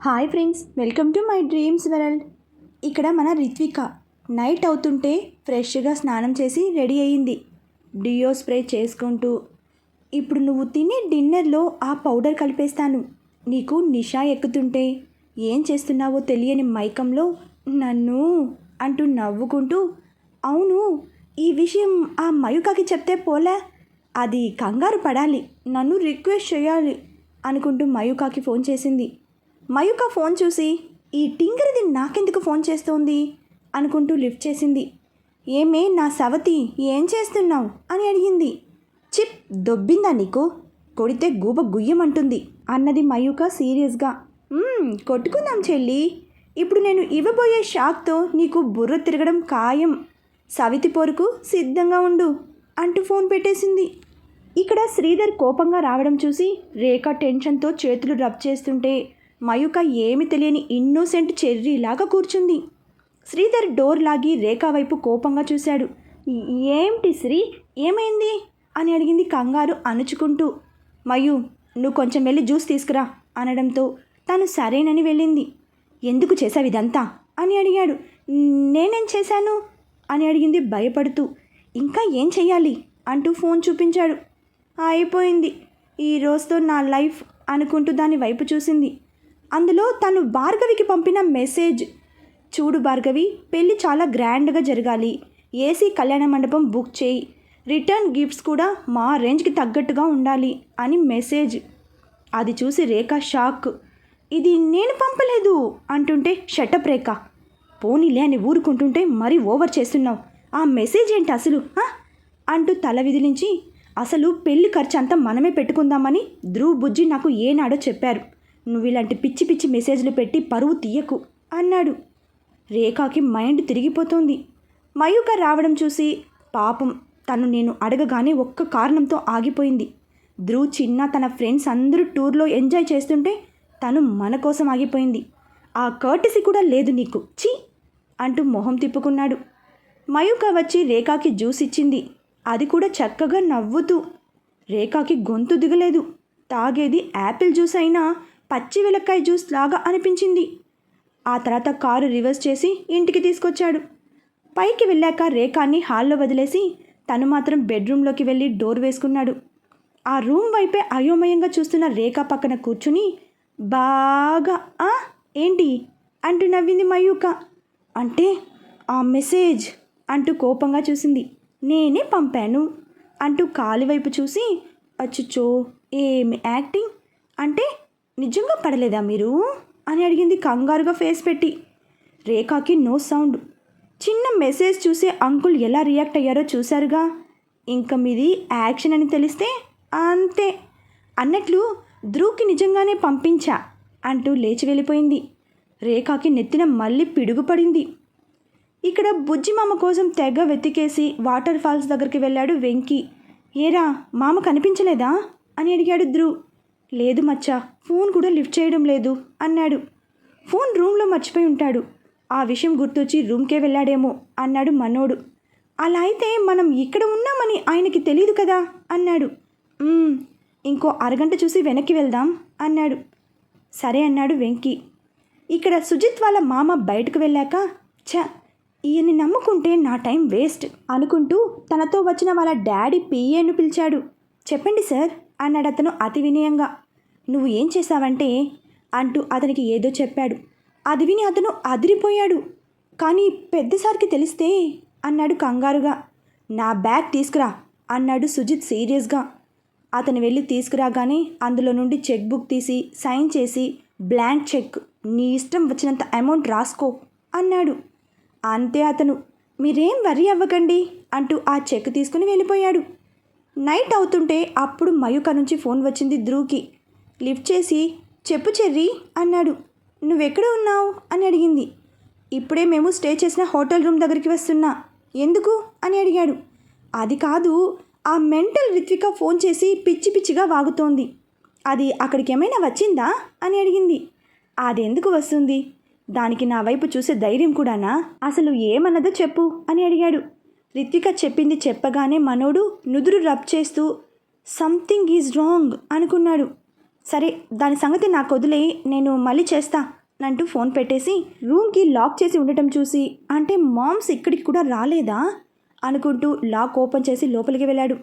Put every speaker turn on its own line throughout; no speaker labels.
Hi friends welcome to my dreams world. ఇక్కడ మన Ritvika night అవుతుంటే ఫ్రెష్గా స్నానం చేసి రెడీ అయ్యింది. డియో స్ప్రే చేసుకుంటూ ఇప్పుడు నువ్వు తినే డిన్నర్లో ఆ పౌడర్ కలిపేస్తాను. నీకు నిషా ఎక్కుతుంటే ఏం చేస్తున్నావో తెలియని మైకంలో నన్ను అంటూ నవ్వుకుంటూ అవును ఈ విషయం ఆ మయుకకి చెప్తే పోలే. అది కంగారు పడాలి. నన్ను రిక్వెస్ట్ చేయాలి అనుకుంటూ మయూకాకి ఫోన్ చేసింది. మయూక ఫోన్ చూసి ఈ టింగరిది నాకెందుకు ఫోన్ చేస్తోంది? అనుకుంటూ లిఫ్ట్ చేసింది. ఏమే నా సవతి ఏం చేస్తున్నావు? అని అడిగింది. చిప్ దొబ్బిందా నీకు? కొడితే గూబ గుయ్యమంటుంది అన్నది మయూక సీరియస్గా. కొట్టుకుందాం చెల్లి. ఇప్పుడు నేను ఇవ్వబోయే షాక్తో నీకు బుర్ర తిరగడం ఖాయం. సవితి పోరుకు సిద్ధంగా ఉండు అంటూ ఫోన్ పెట్టేసింది. ఇక్కడ శ్రీధర్ కోపంగా రావడం చూసి రేఖ టెన్షన్తో చేతులు రబ్ చేస్తుంటే మయూక ఏమి తెలియని ఇన్నోసెంట్ చెర్రీలాగా కూర్చుంది. శ్రీధర్ డోర్ లాగి రేఖ వైపు కోపంగా చూశాడు. ఏంటి శ్రీ? ఏమైంది? అని అడిగింది కంగారు అణుచుకుంటూ. మయు నువ్వు కొంచెం వెళ్ళి జ్యూస్ తీసుకురా అనడంతో తను సరేనని వెళ్ళింది. ఎందుకు చేశావు ఇదంతా? అని అడిగాడు. నేనేం చేశాను? అని అడిగింది భయపడుతూ. ఇంకా ఏం చెయ్యాలి? అంటూ ఫోన్ చూపించాడు. అయిపోయింది. ఈ రోజుతో నా లైఫ్ అనుకుంటూ దాని వైపు చూసింది. అందులో తను భార్గవికి పంపిన మెసేజ్. చూడు భార్గవి పెళ్ళి చాలా గ్రాండ్గా జరగాలి. ఏసీ కళ్యాణ మండపం బుక్ చేయి. రిటర్న్ గిఫ్ట్స్ కూడా మా రేంజ్కి తగ్గట్టుగా ఉండాలి అని మెసేజ్. అది చూసి రేఖ షాక్. ఇది నేను పంపలేదు అంటుంటే షటప్ రేఖ. పోనీలే అని ఊరుకుంటుంటే మరీ ఓవర్ చేస్తున్నావు. ఆ మెసేజ్ ఏంటి అసలు అంటూ తల విదిలించి అసలు పెళ్ళి ఖర్చు అంతా మనమే పెట్టుకుందామని ధ్రువ్ బుజ్జి నాకు ఏనాడో చెప్పారు. నువ్వు ఇలాంటి పిచ్చి పిచ్చి మెసేజ్లు పెట్టి పరువు తీయకు అన్నాడు. రేఖాకి మైండ్ తిరిగిపోతోంది. మయూక రావడం చూసి పాపం తను నేను అడగగానే ఒక్క కారణంతో ఆగిపోయింది. ధ్రువ్ చిన్న తన ఫ్రెండ్స్ అందరూ టూర్లో ఎంజాయ్ చేస్తుంటే తను మన కోసం ఆగిపోయింది. ఆ కర్టసీ కూడా లేదు నీకు. ఛీ! అంటూ మొహం తిప్పుకున్నాడు. మయూక వచ్చి రేఖాకి జ్యూస్ ఇచ్చింది. అది కూడా చక్కగా నవ్వుతూ రేఖాకి గొంతు దిగలేదు. తాగేది యాపిల్ జ్యూస్ అయినా పచ్చి వెలక్కాయ జ్యూస్ లాగా అనిపించింది. ఆ తర్వాత కారు రివర్స్ చేసి ఇంటికి తీసుకొచ్చాడు. పైకి వెళ్ళాక రేఖాన్ని హాల్లో వదిలేసి తను మాత్రం బెడ్రూమ్లోకి వెళ్ళి డోర్ వేసుకున్నాడు. ఆ రూమ్ వైపే అయోమయంగా చూస్తున్న రేఖ పక్కన కూర్చుని బాగా "ఆ, ఏంటి? అంటూ నవ్వింది మయూక. అంటే ఆ మెసేజ్ అంటూ కోపంగా చూసింది. నేనే పంపాను అంటూ కాలి వైపు చూసి అచ్చుచో ఏమి యాక్టింగ్? అంటే నిజంగా పడలేదా మీరు? అని అడిగింది కంగారుగా ఫేస్ పెట్టి. రేఖాకి నో సౌండ్. చిన్న మెసేజ్ చూసే అంకుల్ ఎలా రియాక్ట్ అయ్యారో చూశారుగా. ఇంకా మీది యాక్షన్ అని తెలిస్తే అంతే. అన్నట్లు ధ్రువ్కి నిజంగానే పంపించా అంటూ లేచి వెళ్ళిపోయింది. రేఖాకి నెత్తిన మళ్ళీ పిడుగుపడింది. ఇక్కడ బుజ్జి మామ కోసం తెగ వెతికేసి వాటర్ ఫాల్స్ దగ్గరికి వెళ్ళాడు వెంకీ. ఏరా మామ కనిపించలేదా? అని అడిగాడు ధ్రువ్. లేదు మచ్చా ఫోన్ కూడా లిఫ్ట్ చేయడం లేదు అన్నాడు. ఫోన్ రూమ్లో మర్చిపోయి ఉంటాడు. ఆ విషయం గుర్తొచ్చి రూమ్కే వెళ్ళాడేమో అన్నాడు మనోడు. అలా అయితే మనం ఇక్కడ ఉన్నామని ఆయనకి తెలియదు కదా అన్నాడు. ఇంకో అరగంట చూసి వెనక్కి వెళ్దాం అన్నాడు. సరే అన్నాడు వెంకీ. ఇక్కడ సుజిత్ వాళ్ళ మామ బయటకు వెళ్ళాక ఛ ఈయన్ని నమ్ముకుంటే నా టైం వేస్ట్ అనుకుంటూ తనతో వచ్చిన వాళ్ళ డాడీ పిఏను పిలిచాడు. చెప్పండి సార్. అన్నాడు అతను అతి వినయంగా నువ్వు ఏం చేశావంటే? అంటూ అతనికి ఏదో చెప్పాడు. అది విని అతను అదిరిపోయాడు. కానీ పెద్దసారికి తెలిస్తే అన్నాడు కంగారుగా నా బ్యాగ్ తీసుకురా అన్నాడు సుజిత్ సీరియస్గా. అతను వెళ్ళి తీసుకురాగానే అందులో నుండి చెక్ బుక్ తీసి సైన్ చేసి బ్లాంక్ చెక్ నీ ఇష్టం వచ్చినంత అమౌంట్ రాసుకో అన్నాడు. అంతే అతను మీరేం వరి అవ్వకండి అంటూ ఆ చెక్ తీసుకుని వెళ్ళిపోయాడు. నైట్ అవుతుంటే అప్పుడు మయూక నుంచి ఫోన్ వచ్చింది ధ్రువ్కి. లిఫ్ట్ చేసి చెప్పు చెర్రి అన్నాడు. నువ్వెక్కడ ఉన్నావు? అని అడిగింది. ఇప్పుడే మేము స్టే చేసిన హోటల్ రూమ్ దగ్గరికి వస్తున్నా. ఎందుకు? అని అడిగాడు. అది కాదు ఆ మెంటల్ రిత్విక ఫోన్ చేసి పిచ్చి పిచ్చిగా వాగుతోంది. అది అక్కడికి ఏమైనా వచ్చిందా? అని అడిగింది. అది ఎందుకు వస్తుంది? దానికి నా వైపు చూసే ధైర్యం కూడానా? అసలు ఏమన్నదో చెప్పు అని అడిగాడు. రిత్విక చెప్పింది చెప్పగానే మనోడు నుదురు రబ్ చేస్తూ సంథింగ్ ఈజ్ రాంగ్ అనుకున్నాడు. సరే దాని సంగతి నాకు వదిలే నేను మళ్ళీ చేస్తా అంటూ ఫోన్ పెట్టేసి రూమ్కి లాక్ చేసి ఉండటం చూసి అంటే మామ్స్ ఇక్కడికి కూడా రాలేదా? అనుకుంటూ లాక్ ఓపెన్ చేసి లోపలికి వెళ్ళాడు.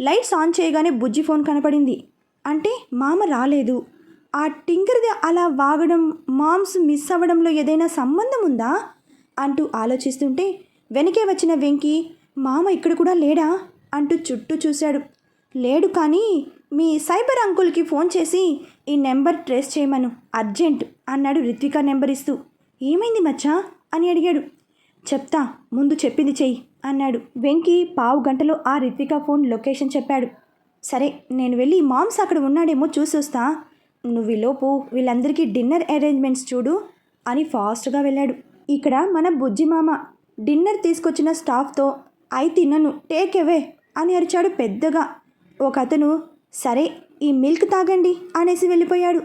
లైట్స్ ఆన్ చేయగానే బుజ్జి ఫోన్ కనపడింది. అంటే మామ రాలేదు. ఆ టింకర్ది అలా వాగడం మామ్స్ మిస్ అవ్వడంలో ఏదైనా సంబంధం ఉందా? అంటూ ఆలోచిస్తుంటే వెనకే వచ్చిన వెంకీ మామ ఇక్కడ కూడా లేడా? అంటూ చుట్టూ చూశాడు. లేడు కానీ మీ సైబర్ అంకుల్కి ఫోన్ చేసి ఈ నెంబర్ ట్రేస్ చేయమను అర్జెంట్ అన్నాడు రిత్విక నెంబర్ ఇస్తూ ఏమైంది మచ్చా? అని అడిగాడు. చెప్తా ముందు చెప్పింది చెయ్యి అన్నాడు. వెంకీ పావు గంటలో ఆ రిత్విక ఫోన్ లొకేషన్ చెప్పాడు. సరే నేను వెళ్ళి మామ్స్ అక్కడ ఉన్నాడేమో చూసొస్తా నువ్వు ఈలోపు వీళ్ళందరికీ డిన్నర్ అరేంజ్మెంట్స్ చూడు అని ఫాస్ట్గా వెళ్ళాడు. ఇక్కడ మన బుజ్జి మామ డిన్నర్ తీసుకొచ్చిన స్టాఫ్తో అయితే తిన్నను. టేక్ అవే అని అరిచాడు పెద్దగా. ఒక అతను సరే ఈ మిల్క్ తాగండి అనేసి వెళ్ళిపోయాడు.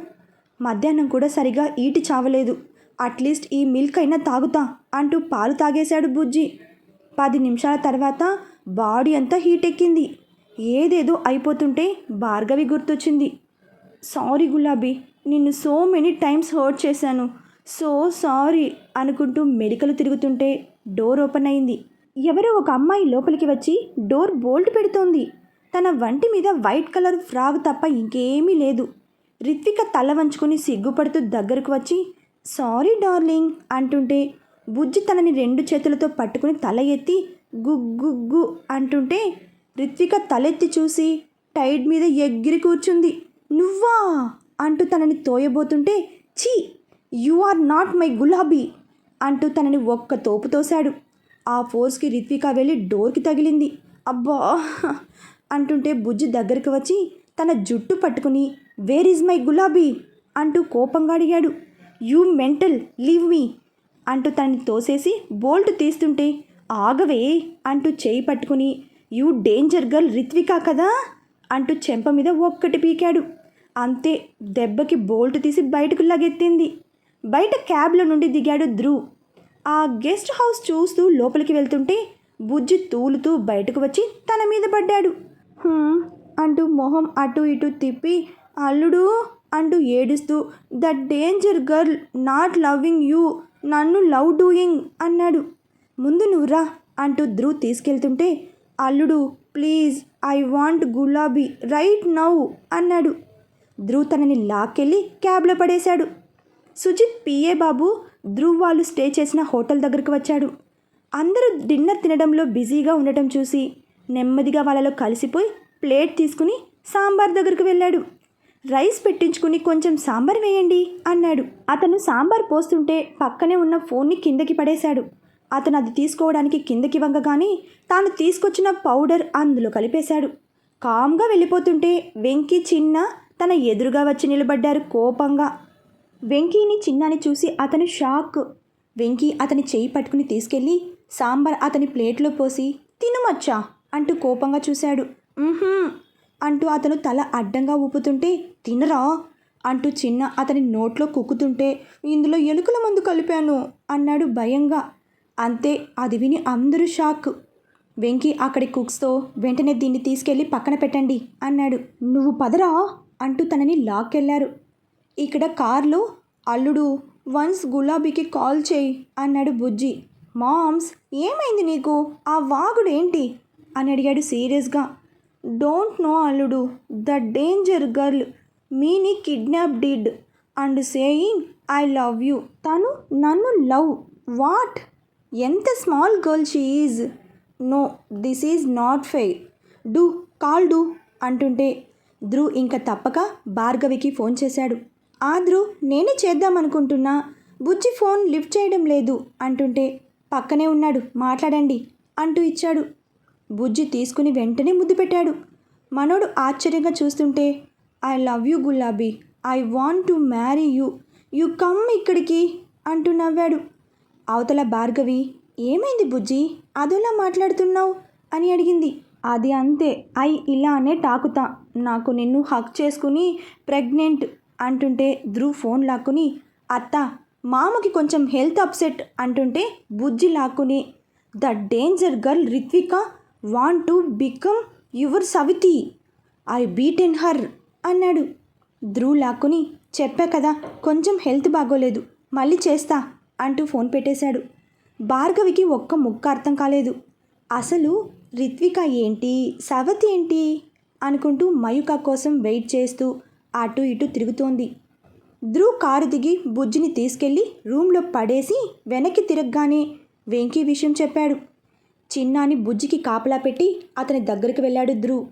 మధ్యాహ్నం కూడా సరిగా ఈటి చావలేదు. అట్లీస్ట్ ఈ మిల్క్ అయినా తాగుతా అంటూ పాలు తాగేశాడు బుజ్జి. పది నిమిషాల తర్వాత బాడీ అంతా హీట్ ఎక్కింది ఏదేదో అయిపోతుంటే భార్గవి గుర్తొచ్చింది. సారీ గులాబీ నిన్ను సో మెనీ టైమ్స్ హర్ట్ చేశాను. సో సారీ అనుకుంటూ మెడికలు తిరుగుతుంటే డోర్ ఓపెన్ అయింది. ఎవరో ఒక అమ్మాయి లోపలికి వచ్చి డోర్ బోల్ట్ పెడుతోంది. తన వంటి మీద వైట్ కలర్ ఫ్రాగ్ తప్ప ఇంకేమీ లేదు. రిత్విక తల వంచుకొని సిగ్గుపడుతూ దగ్గరకు వచ్చి సారీ డార్లింగ్ అంటుంటే బుజ్జి తనని రెండు చేతులతో పట్టుకుని తల ఎత్తి గుగ్గుగ్గు అంటుంటే రిత్విక తలెత్తి చూసి టైడ్ మీద ఎగిరి కూర్చుంది. నువ్వా? అంటూ తనని తోయబోతుంటే ఛీ యు ఆర్ నాట్ మై గులాబీ అంటూ తనని ఒక్క తోపు తోశాడు. ఆ ఫోర్స్కి రిత్విక వెళ్ళి డోర్కి తగిలింది. అబ్బా! అంటుంటే బుజ్జి దగ్గరికి వచ్చి తన జుట్టు పట్టుకుని వేర్ ఈజ్ మై గులాబీ? అంటూ కోపంగా అడిగాడు. యూ మెంటల్ లీవ్ మీ అంటూ తనని తోసేసి బోల్ట్ తీస్తుంటే ఆగవే అంటూ చేయి పట్టుకుని యూ డేంజర్ గర్ల్ రిత్విక కదా? అంటూ చెంప మీద ఒక్కటి పీకాడు. అంతే దెబ్బకి బోల్ట్ తీసి బయటకు లగెత్తింది. బయట క్యాబ్లో నుండి దిగాడు ధ్రువ్. ఆ గెస్ట్ హౌస్ చూస్తూ లోపలికి వెళ్తుంటే బుజ్జి తూలుతూ బయటకు వచ్చి తన మీద పడ్డాడు. అంటూ మొహం అటు ఇటు తిప్పి అల్లుడు అంటూ ఏడుస్తూ the danger girl not loving you నన్ను లవ్ డూయింగ్ అన్నాడు. ముందు నువ్వురా అంటూ ధ్రువ్ తీసుకెళ్తుంటే అల్లుడు please I want Gulabi right now అన్నాడు. ధ్రువ్ తనని లాక్కెళ్ళి క్యాబ్లో పడేశాడు. సుజిత్ పిఏ బాబు ధ్రువ్ వాళ్ళు స్టే చేసిన హోటల్ దగ్గరకు వచ్చాడు. అందరూ డిన్నర్ తినడంలో బిజీగా ఉండటం చూసి నెమ్మదిగా వాళ్ళలో కలిసిపోయి ప్లేట్ తీసుకుని సాంబార్ దగ్గరకు వెళ్ళాడు. రైస్ పెట్టించుకుని కొంచెం సాంబార్ వేయండి అన్నాడు. అతను సాంబార్ పోస్తుంటే పక్కనే ఉన్న ఫోన్ని కిందకి పడేశాడు. అతను అది తీసుకోవడానికి కిందకి వంగగానే తాను తీసుకొచ్చిన పౌడర్ అందులో కలిపేశాడు. కామ్గా వెళ్ళిపోతుంటే వెంకీ చిన్న తన ఎదురుగా వచ్చి నిలబడ్డారు కోపంగా. వెంకీని చిన్నాని చూసి అతను షాక్. వెంకీ అతని చేయి పట్టుకుని తీసుకెళ్ళి సాంబార్ అతని ప్లేట్లో పోసి తినుమచ్చా అంటూ కోపంగా చూశాడు. అంటూ అతను తల అడ్డంగా ఊపుతుంటే తినరా అంటూ చిన్న అతని నోట్లో కుక్కుతుంటే ఇందులో ఎలుకల మందు కలిపాను అన్నాడు భయంగా. అంతే అది విని అందరూ షాక్. వెంకీ అక్కడి కుక్స్తో వెంటనే దీన్ని తీసుకెళ్ళి పక్కన పెట్టండి అన్నాడు. నువ్వు పదరా అంటూ తనని లాక్కెళ్ళారు ఇక్కడ కార్లో అల్లుడు వన్స్ గులాబీకి కాల్ చేయి అన్నాడు బుజ్జి. మామ్స్ ఏమైంది నీకు? ఆ వాగుడు ఏంటి? అని అడిగాడు సీరియస్గా. డోంట్ నో అల్లుడు the danger girl మీని kidnap did and saying I love you. తను నన్ను లవ్. వాట్? ఎంత small girl she is. No this is not fair. Do call do అంటుంటే ధ్రువ్ ఇంకా తప్పక భార్గవికి ఫోన్ చేశాడు. ఆ నేనే చేద్దామనుకుంటున్నా. బుజ్జి ఫోన్ లిఫ్ట్ చేయడం లేదు. అంటుంటే పక్కనే ఉన్నాడు. మాట్లాడండి అంటూ ఇచ్చాడు. బుజ్జి తీసుకుని వెంటనే ముద్దు పెట్టాడు. మనోడు ఆశ్చర్యంగా చూస్తుంటే I love you Gulabi. I want to marry you. You come ఇక్కడికి అంటూ నవ్వాడు. అవతల భార్గవి ఏమైంది బుజ్జి? అదోలా మాట్లాడుతున్నావు? అని అడిగింది. అది అంతే. ఐ ఇలానే టాకుతా. నాకు నిన్ను హక్ చేసుకుని ప్రెగ్నెంట్ అంటుంటే ధ్రువ్ ఫోన్ లాక్కుని అత్త మామకి కొంచెం హెల్త్ అప్సెట్ అంటుంటే బుజ్జి లాక్కుని the danger girl Ritvika want to become your సవితి I beat in her అన్నాడు. ధ్రువ్ లాక్కుని చెప్పా కదా కొంచెం హెల్త్ బాగోలేదు మళ్ళీ చేస్తా అంటూ ఫోన్ పెట్టేశాడు. భార్గవికి ఒక్క ముక్క అర్థం కాలేదు. అసలు రిత్విక ఏంటి సవతి ఏంటి అనుకుంటూ మయూక కోసం వెయిట్ చేస్తూ అటు ఇటు తిరుగుతోంది. ధ్రువ్ కారు దిగి బుజ్జిని తీసుకెళ్ళి రూమ్లో పడేసి వెనక్కి తిరగగానే వెంకీ విషయం చెప్పాడు. చిన్నాని బుజ్జికి కాపలా పెట్టి అతని దగ్గరికి వెళ్ళాడు ధ్రువ్.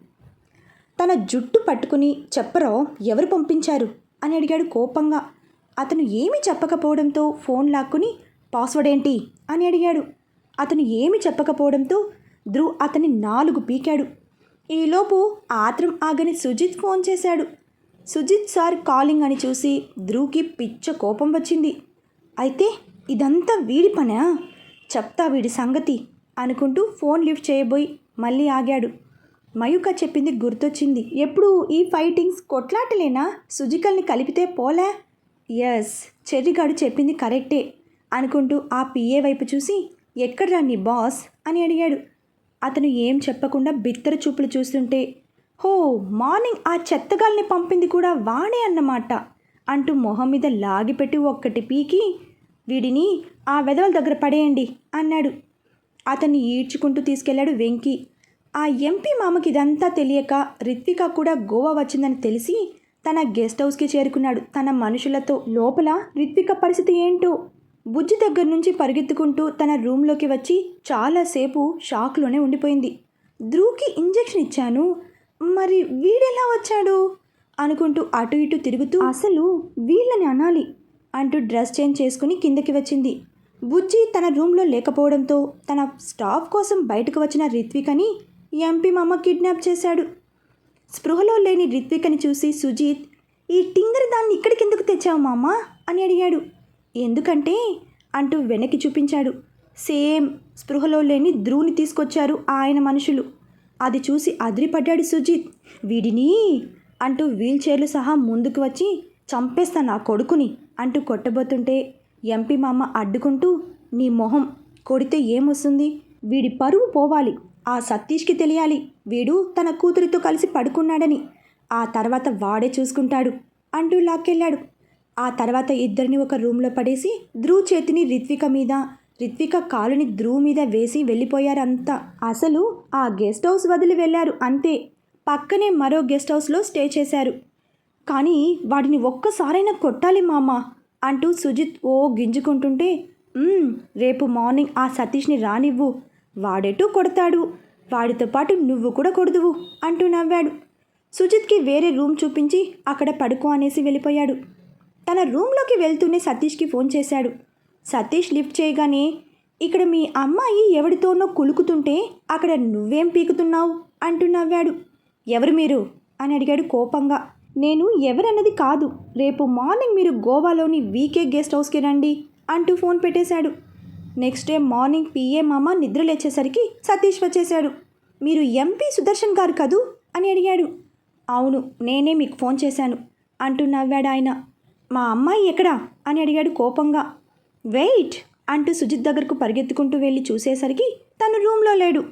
తన జుట్టు పట్టుకుని చెప్పరో ఎవరు పంపించారు? అని అడిగాడు కోపంగా. అతను ఏమీ చెప్పకపోవడంతో ఫోన్ లాక్కుని పాస్వర్డ్ ఏంటి? అని అడిగాడు. అతను ఏమి చెప్పకపోవడంతో ధ్రువ్ అతన్ని నాలుగు పీకాడు. ఈలోపు ఆత్రం ఆగని సుజిత్ ఫోన్ చేశాడు. సుజిత్ సార్ కాలింగ్ అని చూసి ధ్రువ్కి పిచ్చ కోపం వచ్చింది. అయితే ఇదంతా వీడి పనా చెప్తా వీడి సంగతి అనుకుంటూ ఫోన్ లిఫ్ట్ చేయబోయి మళ్ళీ ఆగాడు. మయూక చెప్పింది గుర్తొచ్చింది. ఎప్పుడు ఈ ఫైటింగ్స్ కొట్లాటలేనా? సుజికల్ని కలిపితే పోలే? ఎస్ చెర్రిగాడు చెప్పింది కరెక్టే అనుకుంటూ ఆ పిఏ వైపు చూసి ఎక్కడ నీ బాస్ అని అడిగాడు. అతను ఏం చెప్పకుండా బిత్తర చూపులు చూస్తుంటే హో మార్నింగ్ ఆ చెత్తగాల్ని పంపింది కూడా వాడే అన్నమాట అంటూ మొహం మీద లాగిపెట్టి ఒక్కటి పీకి వీడిని ఆ వెదవల దగ్గర పడేయండి అన్నాడు. అతన్ని ఈడ్చుకుంటూ తీసుకెళ్ళాడు వెంకీ. ఆ ఎంపీ మామకి ఇదంతా తెలియక రిత్విక కూడా గోవా వచ్చిందని తెలిసి తన గెస్ట్ హౌస్కి చేరుకున్నాడు. తన మనుషులతో లోపల రిత్విక పరిస్థితి ఏంటో బుజ్జి దగ్గర నుంచి పరిగెత్తుకుంటూ తన రూమ్లోకి వచ్చి చాలాసేపు షాక్లోనే ఉండిపోయింది. ధ్రువ్కి ఇంజెక్షన్ ఇచ్చాను మరి వీడెలా వచ్చాడు? అనుకుంటూ అటు ఇటు తిరుగుతూ అసలు వీళ్ళని అనాలి అంటూ డ్రెస్ చేంజ్ చేసుకుని కిందకి వచ్చింది. బుజ్జి తన రూమ్లో లేకపోవడంతో తన స్టాఫ్ కోసం బయటకు వచ్చిన రిత్వికని ఎంపీ మామ కిడ్నాప్ చేశాడు. స్పృహలో లేని రిత్వికని చూసి సుజీత్ ఈ టింగర్ దాన్ని ఇక్కడికి ఎందుకు తెచ్చావు మామ? అని అడిగాడు. ఎందుకంటే? అంటూ వెనక్కి చూపించాడు. సేమ్ స్పృహలో లేని ధ్రువుని తీసుకొచ్చారు ఆయన మనుషులు. అది చూసి అదిరిపడ్డాడు సుజిత్. వీడిని అంటూ వీల్చైర్లు సహా ముందుకు వచ్చి చంపేస్తా నా కొడుకుని అంటూ కొట్టబోతుంటే ఎంపీ మామ అడ్డుకుంటూ నీ మొహం కొడితే ఏమొస్తుంది? వీడి పరువు పోవాలి. ఆ సతీష్కి తెలియాలి. వీడు తన కూతురితో కలిసి పడుకున్నాడని. ఆ తర్వాత వాడే చూసుకుంటాడు అంటూ లాక్కెళ్ళాడు. ఆ తర్వాత ఇద్దరిని ఒక రూమ్లో పడేసి ధ్రువ్ చేతిని రిత్విక మీద రిత్విక కాలుని ధ్రువు మీద వేసి వెళ్ళిపోయారంతా. అసలు ఆ గెస్ట్ హౌస్ వదిలి వెళ్ళారు అంతే. పక్కనే మరో గెస్ట్ హౌస్లో స్టే చేశారు. కానీ వాడిని ఒక్కసారైనా కొట్టాలి మామ అంటూ సుజిత్ ఓ గింజుకుంటుంటే రేపు మార్నింగ్ ఆ సతీష్ని రానివ్వు. వాడెటూ కొడతాడు. వాడితో పాటు నువ్వు కూడా కొడుదువు అంటూ నవ్వాడు. సుజిత్కి వేరే రూమ్ చూపించి అక్కడ పడుకో అనేసి వెళ్ళిపోయాడు. తన రూమ్లోకి వెళ్తూనే సతీష్కి ఫోన్ చేశాడు. సతీష్ లిఫ్ట్ చేయగానే ఇక్కడ మీ అమ్మాయి ఎవరితోనో కులుకుతుంటే అక్కడ నువ్వేం పీకుతున్నావు? అంటూ నవ్వాడు. ఎవరు మీరు? అని అడిగాడు కోపంగా. నేను ఎవరన్నది కాదు. రేపు మార్నింగ్ మీరు గోవాలోని వీకే గెస్ట్ హౌస్కి రండి అంటూ ఫోన్ పెట్టేశాడు. నెక్స్ట్ డే మార్నింగ్ పిఏ మామ నిద్ర లేచేసరికి సతీష్ వచ్చేశాడు. మీరు ఎంపీ సుదర్శన్ గారు కదూ? అని అడిగాడు. అవును నేనే మీకు ఫోన్ చేశాను అంటూ నవ్వాడు ఆయన. మా అమ్మాయి ఎక్కడా? అని అడిగాడు కోపంగా. వెయిట్ అంటూ సుజిత్ దగ్గరకు పరిగెత్తుకుంటూ వెళ్ళి చూసేసరికి తను రూమ్లో లేడు.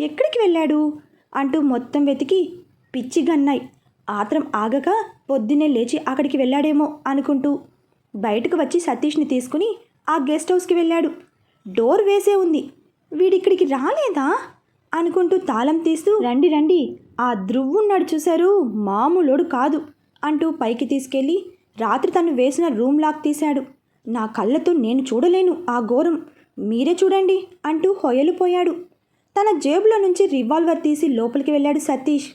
ఎక్కడికి వెళ్ళాడు? అంటూ మొత్తం వెతికి పిచ్చి గన్నాయి. ఆత్రం ఆగక పొద్దున్నే లేచి అక్కడికి వెళ్ళాడేమో అనుకుంటూ బయటకు వచ్చి సతీష్ని తీసుకుని ఆ గెస్ట్ హౌస్కి వెళ్ళాడు. డోర్ వేసే ఉంది. వీడిక్కడికి రాలేదా? అనుకుంటూ తాళం తీస్తూ రండి రండి. ఆ ధ్రువున్నాడు చూశారు? మామూలోడు కాదు అంటూ పైకి తీసుకెళ్ళి రాత్రి తను వేసిన రూమ్ లాక్ తీశాడు. నా కళ్ళతో నేను చూడలేను ఆ ఘోరం మీరే చూడండి అంటూ హొయలిపోయాడు. తన జేబులో నుంచి రివాల్వర్ తీసి లోపలికి వెళ్ళాడు సతీష్.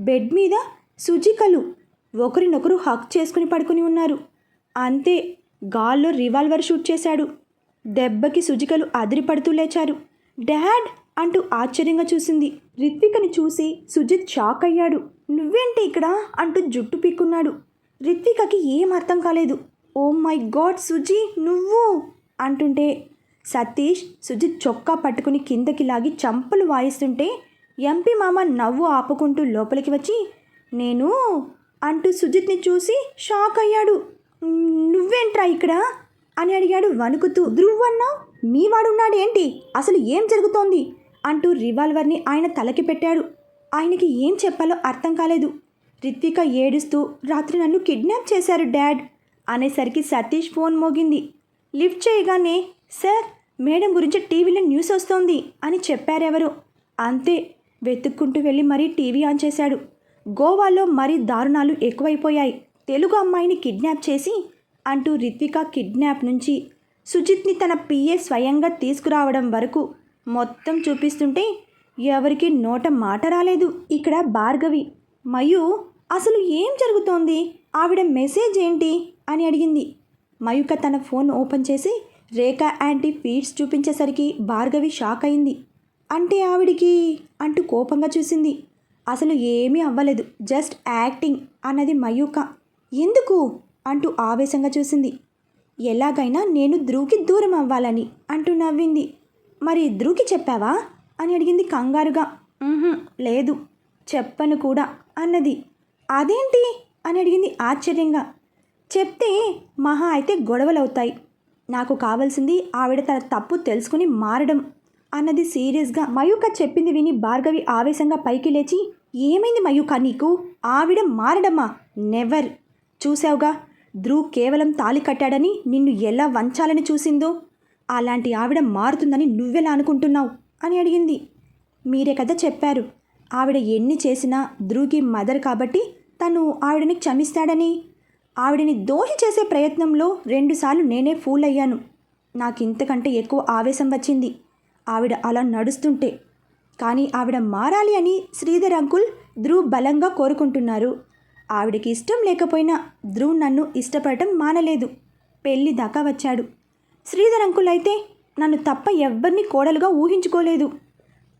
బెడ్ మీద సుజికలు ఒకరినొకరు హక్ చేసుకుని పడుకుని ఉన్నారు. అంతే గాల్లో రివాల్వర్ షూట్ చేశాడు. దెబ్బకి సుజికలు అదిరిపడుతూ లేచారు. డాడ్ అంటూ ఆశ్చర్యంగా చూసింది. రిత్వికని చూసి సుజిత్ షాక్ అయ్యాడు. నువ్వేంటి ఇక్కడ? అంటూ జుట్టు పీక్కున్నాడు. రిత్వికకి ఏం అర్థం కాలేదు. ఓ మై గాడ్ సుజీ నువ్వు? అంటుంటే సతీష్ సుజిత్ చొక్కా పట్టుకుని కిందకి లాగి చంపలు వాయిస్తుంటే ఎంపీ మామ నవ్వు ఆపుకుంటూ లోపలికి వచ్చి నేను? అంటూ సుజిత్ని చూసి షాక్ అయ్యాడు. నువ్వేంట్రా ఇక్కడ? అని అడిగాడు వణుకుతూ. ధ్రువ్ అన్నావు ఏంటి అసలు ఏం జరుగుతోంది? అంటూ రివాల్వర్ని ఆయన తలకి పెట్టాడు. ఆయనకి ఏం చెప్పాలో అర్థం కాలేదు. రిత్విక ఏడుస్తూ రాత్రి నన్ను కిడ్నాప్ చేశారు డాడ్. అనేసరికి సతీష్ ఫోన్ మోగింది. లిఫ్ట్ చేయగానే సార్ మేడం గురించి టీవీలో న్యూస్ వస్తోంది అని చెప్పారెవరు. అంతే వెతుక్కుంటూ వెళ్ళి మరీ టీవీ ఆన్ చేశాడు. గోవాలో మరీ దారుణాలు ఎక్కువైపోయాయి. తెలుగు అమ్మాయిని కిడ్నాప్ చేసి అంటూ రిత్విక కిడ్నాప్ నుంచి సుజిత్ని తన పిఏ స్వయంగా తీసుకురావడం వరకు మొత్తం చూపిస్తుంటే ఎవరికి నోట మాట రాలేదు ఇక్కడ భార్గవి. మయు అసలు ఏం జరుగుతోంది? ఆవిడ మెసేజ్ ఏంటి? అని అడిగింది. మయుక తన ఫోన్ ఓపెన్ చేసి రేఖ యాంటీ ఫీడ్స్ చూపించేసరికి భార్గవి షాక్ అయింది. అంటే ఆవిడికి? అంటూ కోపంగా చూసింది. అసలు ఏమీ అవ్వలేదు. జస్ట్ యాక్టింగ్ అన్నది మయూక ఎందుకు? అంటూ ఆవేశంగా చూసింది. ఎలాగైనా నేను ధ్రువుకి దూరం అవ్వాలని అంటూ నవ్వింది. మరి ధ్రువుకి చెప్పావా? అని అడిగింది కంగారుగా. లేదు. చెప్పను కూడా అన్నది. అదేంటి? అని అడిగింది ఆశ్చర్యంగా. చెప్తే మహా అయితే గొడవలవుతాయి. నాకు కావాల్సింది ఆవిడ తన తప్పు తెలుసుకుని మారడం అన్నది సీరియస్గా మయూక చెప్పింది విని భార్గవి ఆవేశంగా పైకి లేచి ఏమైంది మయూక నీకు? ఆవిడ మారడమా నెవర్. చూసావుగా ధ్రువ్ కేవలం తాలి కట్టాడని నిన్ను ఎలా వంచాలని చూసిందో? అలాంటి ఆవిడ మారుతుందని నువ్వెలా అనుకుంటున్నావు? అని అడిగింది. మీరే కదా చెప్పారు. ఆవిడ ఎన్ని చేసినా ధ్రువ్కి మదర్ కాబట్టి తను ఆవిడని క్షమిస్తాడని. ఆవిడని దోహి చేసే ప్రయత్నంలో రెండుసార్లు నేనే ఫూల్ అయ్యాను నాకు ఇంతకంటే ఎక్కువ ఆవేశం వచ్చింది. ఆవిడ అలా నడుస్తుంటే. కానీ ఆవిడ మారాలి అని శ్రీధర్ అంకుల్ ధ్రువ్ బలంగా కోరుకుంటున్నారు. ఆవిడకి ఇష్టం లేకపోయినా ధ్రువ్ నన్ను ఇష్టపడటం మానలేదు. పెళ్ళి దాకా వచ్చాడు. శ్రీధర్ అంకుల్ అయితే నన్ను తప్ప ఎవ్వరిని కోడలుగా ఊహించుకోలేదు.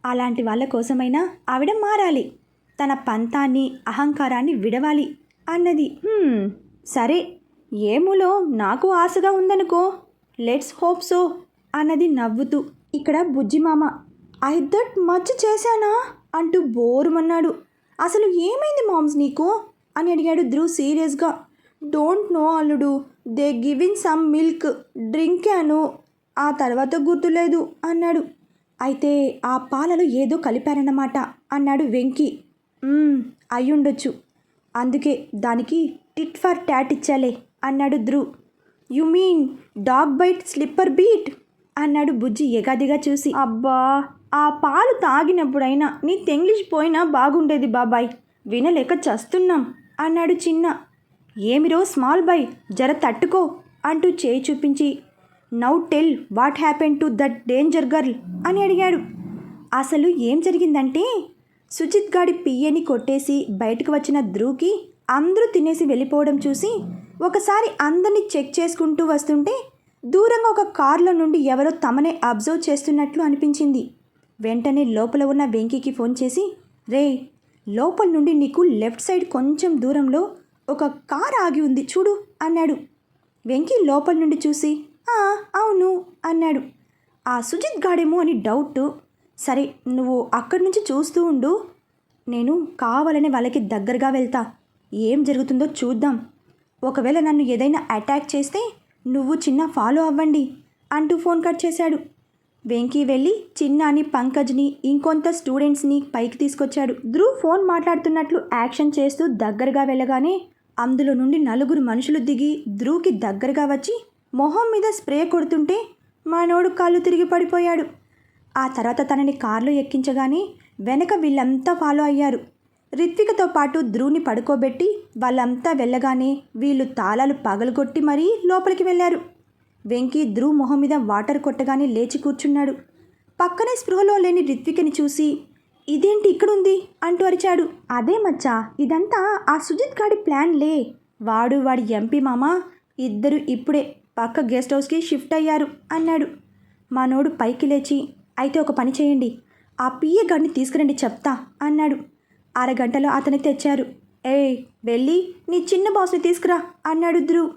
అలాంటి వాళ్ళ కోసమైనా ఆవిడ మారాలి. తన పంతాన్ని అహంకారాన్ని విడవాలి అన్నది. సరే ఏములో నాకు ఆశగా ఉందనుకో. లెట్స్ హోప్ సో అన్నది నవ్వుతూ ఇక్కడ బుజ్జిమామ ఐ దట్ మచ్ చేశానా? అంటూ బోరుమన్నాడు. అసలు ఏమైంది మామ్స్ నీకు? అని అడిగాడు ధ్రువ్ సీరియస్గా. డోంట్ నో అల్లుడు దే గివిన్ సమ్ మిల్క్ డ్రింకాను ఆ తర్వాత గుర్తులేదు అన్నాడు. అయితే ఆ పాలలో ఏదో కలిపారన్నమాట అన్నాడు వెంకీ. అయ్యుండొచ్చు. అందుకే దానికి టిట్ ఫర్ ట్యాట్ ఇచ్చాలే అన్నాడు Dhruv. You mean dog bite slipper beat? అన్నాడు బుజ్జి ఎగాదిగా చూసి. అబ్బా ఆ పాలు తాగినప్పుడైనా నీ తెంగ్లీష్ పోయినా బాగుండేది బాబాయ్ వినలేక చస్తున్నాం అన్నాడు చిన్న. ఏమిరో స్మాల్ బాయ్ జర తట్టుకో అంటూ చేయి చూపించి. Now tell what happen to that danger girl అని అడిగాడు. అసలు ఏం జరిగిందంటే సుజిత్ గాడి పియ్యని కొట్టేసి బయటకు వచ్చిన ధ్రువ్కి అందరూ తినేసి వెళ్ళిపోవడం చూసి ఒకసారి అందరినీ చెక్ చేసుకుంటూ వస్తుంటే దూరంగా ఒక కారులో నుండి ఎవరో తమనే అబ్జర్వ్ చేస్తున్నట్లు అనిపించింది. వెంటనే లోపల ఉన్న వెంకీకి ఫోన్ చేసి రే లోపల నుండి నీకు లెఫ్ట్ సైడ్ కొంచెం దూరంలో ఒక కార్ ఆగి ఉంది చూడు అన్నాడు. వెంకీ లోపల నుండి చూసి అవును అన్నాడు. ఆ సుజిత్ గాడేమో అని డౌట్. సరే నువ్వు అక్కడి నుంచి చూస్తూ ఉండు. నేను కావాలని వాళ్ళకి దగ్గరగా వెళ్తా. ఏం జరుగుతుందో చూద్దాం. ఒకవేళ నన్ను ఏదైనా అటాక్ చేస్తే నువ్వు చిన్న ఫాలో అవ్వండి అంటూ ఫోన్ కట్ చేశాడు. వెంకీ వెళ్ళి చిన్నాని పంకజ్ని ఇంకొంత స్టూడెంట్స్ని పైకి తీసుకొచ్చాడు. ధ్రువ్ ఫోన్ మాట్లాడుతున్నట్లు యాక్షన్ చేస్తూ దగ్గరగా వెళ్ళగానే అందులో నుండి నలుగురు మనుషులు దిగి ధ్రువ్కి దగ్గరగా వచ్చి మొహం మీద స్ప్రే కొడుతుంటే మనోడు కాళ్ళు తిరిగి పడిపోయాడు. ఆ తర్వాత తనని కారులో ఎక్కించగానే వెనక వీళ్ళంతా ఫాలో అయ్యారు. రిత్వికతో పాటు ధ్రువుని పడుకోబెట్టి వాళ్ళంతా వెళ్ళగానే వీళ్ళు తాళాలు పగలగొట్టి మరీ లోపలికి వెళ్ళారు. వెంకీ ధ్రువ్ మొహం మీద వాటర్ కొట్టగానే లేచి కూర్చున్నాడు. పక్కనే స్పృహలో లేని రిత్వికని చూసి ఇదేంటి ఇక్కడుంది? అంటూ అరిచాడు. అదే మచ్చా ఇదంతా ఆ సుజిత్ గాడి ప్లాన్లే వాడు వాడి ఎంపీ మామ ఇద్దరు ఇప్పుడే పక్క గెస్ట్ హౌస్కి షిఫ్ట్ అయ్యారు అన్నాడు. మనోడు పైకి లేచి అయితే ఒక పని చేయండి. ఆ పియ్య గడిని తీసుకురండి చెప్తా అన్నాడు. అరగంటలో అతని తెచ్చారు. ఏయ్ వెళ్ళి నీ చిన్న బాస్ని తీసుకురా అన్నాడు ధ్రువ్.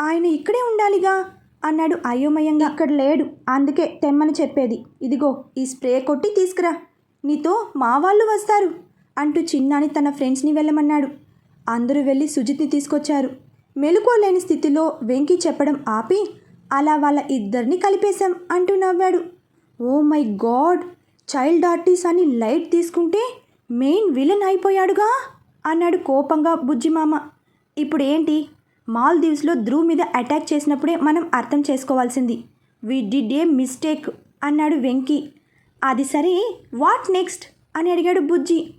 ఆయన ఇక్కడే ఉండాలిగా అన్నాడు అయోమయంగా. అక్కడ లేడు అందుకే తెమ్మని చెప్పేది. ఇదిగో ఈ స్ప్రే కొట్టి తీసుకురా. నీతో మా వాళ్ళు వస్తారు అంటూ చిన్నాని తన ఫ్రెండ్స్ని వెళ్ళమన్నాడు. అందరూ వెళ్ళి సుజిత్ని తీసుకొచ్చారు. మెలుకోలేని స్థితిలో వెంకి చెప్పడం ఆపి అలా వాళ్ళ ఇద్దరిని కలిపేశాం అంటూ నవ్వాడు. Oh my god child artist అని లైట్ తీసుకుంటే మెయిన్ విలన్ అయిపోయాడుగా? అన్నాడు కోపంగా బుజ్జిమామ. ఇప్పుడు ఏంటి మాల్దీవ్స్లో ధ్రువ్ మీద అటాక్ చేసినప్పుడే మనం అర్థం చేసుకోవాల్సింది. వి డిడ్ ఏ మిస్టేక్ అన్నాడు వెంకీ. అది సరే వాట్ నెక్స్ట్? అని అడిగాడు బుజ్జి.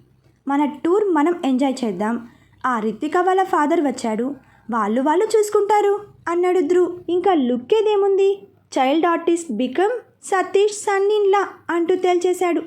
మన టూర్ మనం ఎంజాయ్ చేద్దాం. ఆ రిత్విక వాళ్ళ ఫాదర్ వచ్చాడు. వాళ్ళు వాళ్ళు చూసుకుంటారు అన్నాడు ధ్రువ్. ఇంకా లుక్ ఏదేముంది? చైల్డ్ ఆర్టిస్ట్ బికమ్ సతీష్ సన్నిన్లా అంటూ తేల్చేశాడు.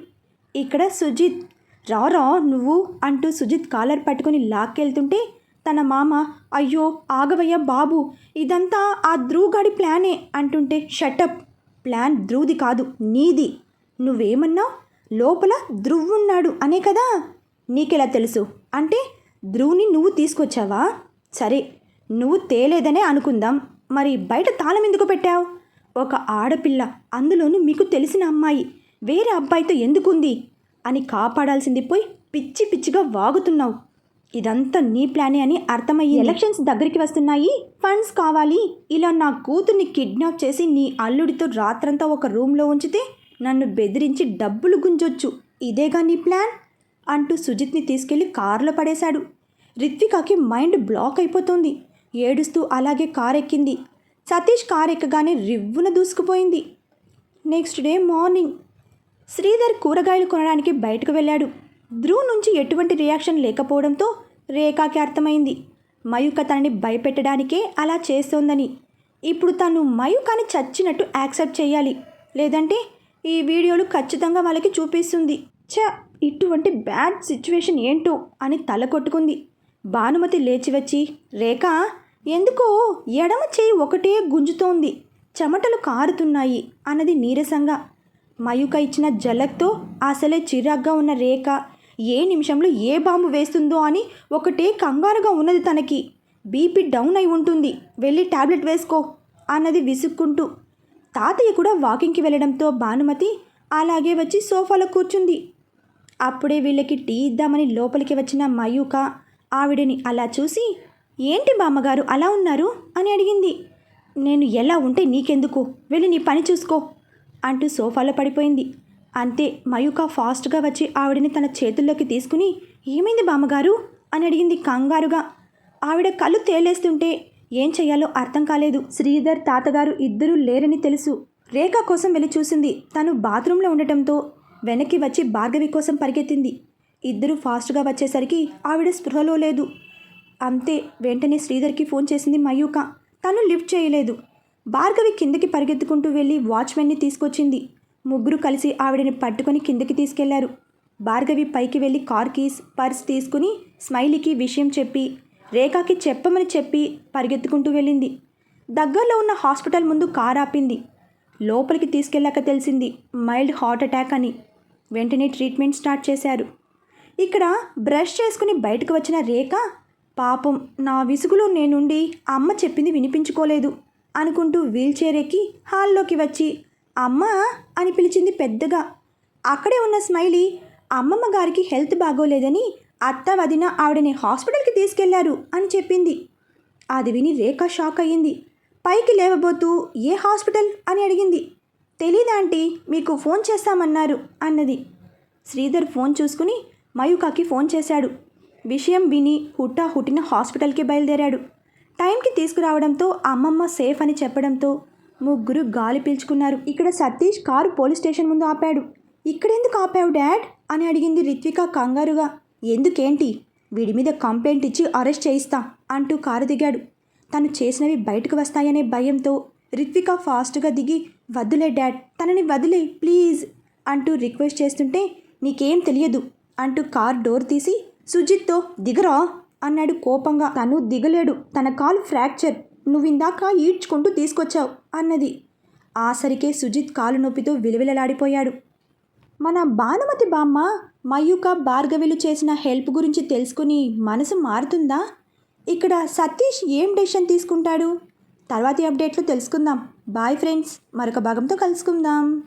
ఇక్కడ సుజిత్ రా రా నువ్వు అంటూ సుజిత్ కాలర్ పట్టుకుని లాక్కెళ్తుంటే తన మామ అయ్యో ఆగవయ్య బాబు ఇదంతా ఆ ధ్రువుగాడి ప్లానే అంటుంటే షటప్ ప్లాన్ ధ్రువుది కాదు నీది. నువ్వేమన్నావు లోపల ధ్రువున్నాడు అనే కదా? నీకెలా తెలుసు? అంటే ధ్రువుని నువ్వు తీసుకొచ్చావా? సరే నువ్వు తేలేదనే అనుకుందాం. మరి బయట తాళం ఎందుకు పెట్టావు? ఒక ఆడపిల్ల అందులోనూ మీకు తెలిసిన అమ్మాయి. వేరే అబ్బాయితో ఎందుకుంది? అని కాపాడాల్సింది పోయి పిచ్చి పిచ్చిగా వాగుతున్నావు. ఇదంతా నీ ప్లానే అని అర్థమయ్యి ఎలక్షన్స్ దగ్గరికి వస్తున్నాయి. ఫండ్స్ కావాలి. ఇలా నా కూతుర్ని కిడ్నాప్ చేసి నీ అల్లుడితో రాత్రంతా ఒక రూమ్లో ఉంచితే నన్ను బెదిరించి డబ్బులు గుంజొచ్చు. ఇదేగా నీ ప్లాన్? అంటూ సుజిత్ని తీసుకెళ్ళి కారులో పడేశాడు. రిత్వికాకి మైండ్ బ్లాక్ అయిపోతుంది. ఏడుస్తూ అలాగే కారు ఎక్కింది సతీష్ కారు ఎక్కగానే రివ్వున దూసుకుపోయింది. నెక్స్ట్ డే మార్నింగ్ శ్రీధర్ కూరగాయలు కొనడానికి బయటకు వెళ్ళాడు. ధ్రువ్ నుంచి ఎటువంటి రియాక్షన్ లేకపోవడంతో రేఖాకి అర్థమైంది. మయూక తనని భయపెట్టడానికే అలా చేస్తోందని. ఇప్పుడు తను మయూకాని చచ్చినట్టు యాక్సెప్ట్ చేయాలి. లేదంటే ఈ వీడియోలు ఖచ్చితంగా వాళ్ళకి చూపిస్తుంది. చ ఇటువంటి బ్యాడ్ సిచ్యువేషన్ ఏంటో అని తల కొట్టుకుంది. భానుమతి లేచి వచ్చి రేఖ ఎందుకో ఎడమ చేయి ఒకటే గుంజుతోంది. చెమటలు కారుతున్నాయి అన్నది నీరసంగా. మయూక ఇచ్చిన జలక్తో అసలే చిరాగ్గా ఉన్న రేఖ. ఏ నిమిషంలో ఏ బాంబు వేస్తుందో అని ఒకటే కంగారుగా ఉన్నది తనకి. బీపీ డౌన్ అయి ఉంటుంది. వెళ్ళి టాబ్లెట్ వేసుకో అన్నది విసుక్కుంటూ. తాతయ్య కూడా వాకింగ్కి వెళ్ళడంతో భానుమతి అలాగే వచ్చి సోఫాలో కూర్చుంది. అప్పుడే వీళ్ళకి టీ ఇద్దామని లోపలికి వచ్చిన మయూక ఆవిడని అలా చూసి ఏంటి బామ్మగారు అలా ఉన్నారు? అని అడిగింది. నేను ఎలా ఉంటే నీకెందుకు? వెళ్ళి నీ పని చూసుకో. అంటూ సోఫాలో పడిపోయింది. అంతే మయూక ఫాస్ట్గా వచ్చి ఆవిడని తన చేతుల్లోకి తీసుకుని ఏమైంది బామ్మగారు? అని అడిగింది కంగారుగా. ఆవిడ కళ్ళు తేలేస్తుంటే ఏం చెయ్యాలో అర్థం కాలేదు. శ్రీధర్ తాతగారు ఇద్దరూ లేరని తెలుసు. రేఖ కోసం వెళ్ళి చూసింది. తను బాత్రూంలో ఉండటంతో వెనక్కి వచ్చి భార్గవి కోసం పరిగెత్తింది. ఇద్దరు ఫాస్ట్గా వచ్చేసరికి ఆవిడ స్పృహలో లేదు. అంతే వెంటనే శ్రీధర్కి ఫోన్ చేసింది మయూక తను లిఫ్ట్ చేయలేదు. భార్గవి కిందకి పరిగెత్తుకుంటూ వెళ్ళి వాచ్మెన్ని తీసుకొచ్చింది. ముగ్గురు కలిసి ఆవిడని పట్టుకొని కిందకి తీసుకెళ్ళారు. భార్గవి పైకి వెళ్ళి కార్ కీస్ పర్స్ తీసుకుని స్మైలీకి విషయం చెప్పి రేఖకి చెప్పమని చెప్పి పరిగెత్తుకుంటూ వెళ్ళింది. దగ్గరలో ఉన్న హాస్పిటల్ ముందు కార్ ఆపింది. లోపలికి తీసుకెళ్ళాక తెలిసింది మైల్డ్ హార్ట్ అటాక్ అని. వెంటనే ట్రీట్మెంట్ స్టార్ట్ చేశారు. ఇక్కడ బ్రష్ చేసుకుని బయటకు వచ్చిన రేఖ పాపం నా విసుగులో నేనుండి అమ్మ చెప్పింది వినిపించుకోలేదు. అనుకుంటూ వీల్చైర్ ఎక్కి హాల్లోకి వచ్చి అమ్మ అని పిలిచింది పెద్దగా. అక్కడే ఉన్న స్మైలీ అమ్మమ్మ గారికి హెల్త్ బాగోలేదని అత్త వదిన ఆవిడని హాస్పిటల్కి తీసుకెళ్ళారు అని చెప్పింది. అది విని రేఖ షాక్ అయ్యింది. పైకి లేవబోతూ ఏ హాస్పిటల్? అని అడిగింది. తెలీదాంటీ మీకు ఫోన్ చేస్తామన్నారు అన్నది. శ్రీధర్ ఫోన్ చూసుకుని మయూకాకి ఫోన్ చేశాడు. విషయం విని హుట్టా హుట్టిన హాస్పిటల్కి బయలుదేరాడు. టైంకి తీసుకురావడంతో అమ్మమ్మ సేఫ్ అని చెప్పడంతో ముగ్గురు గాలి పీల్చుకున్నారు. ఇక్కడ సతీష్ కారు పోలీస్ స్టేషన్ ముందు ఆపాడు. ఇక్కడెందుకు ఆపావు డాడ్? అని అడిగింది రిత్విక కంగారుగా. ఎందుకేంటి? వీడి మీద కంప్లైంట్ ఇచ్చి అరెస్ట్ చేయిస్తా అంటూ కారు దిగాడు. తను చేసినవి బయటకు వస్తాయనే భయంతో రిత్విక ఫాస్ట్గా దిగి వద్దులే డాడ్ తనని వదిలే ప్లీజ్ అంటూ రిక్వెస్ట్ చేస్తుంటే నీకేం తెలియదు అంటూ కార్ డోర్ తీసి సుజిత్తో దిగరా అన్నాడు కోపంగా. తను దిగలేడు. తన కాలు ఫ్రాక్చర్. నువ్విందాక ఈడ్చుకుంటూ తీసుకొచ్చావు అన్నది. ఆసరికే సుజిత్ కాలు నొప్పితో విలువిలలాడిపోయాడు. మన భానుమతి బామ్మ మయూక భార్గవిలు చేసిన హెల్ప్ గురించి తెలుసుకుని మనసు మారుతుందా? ఇక్కడ సతీష్ ఏం డెసిషన్ తీసుకుంటాడు? తర్వాతి అప్డేట్లు తెలుసుకుందాం. బాయ్ ఫ్రెండ్స్ మరొక భాగంతో కలుసుకుందాం.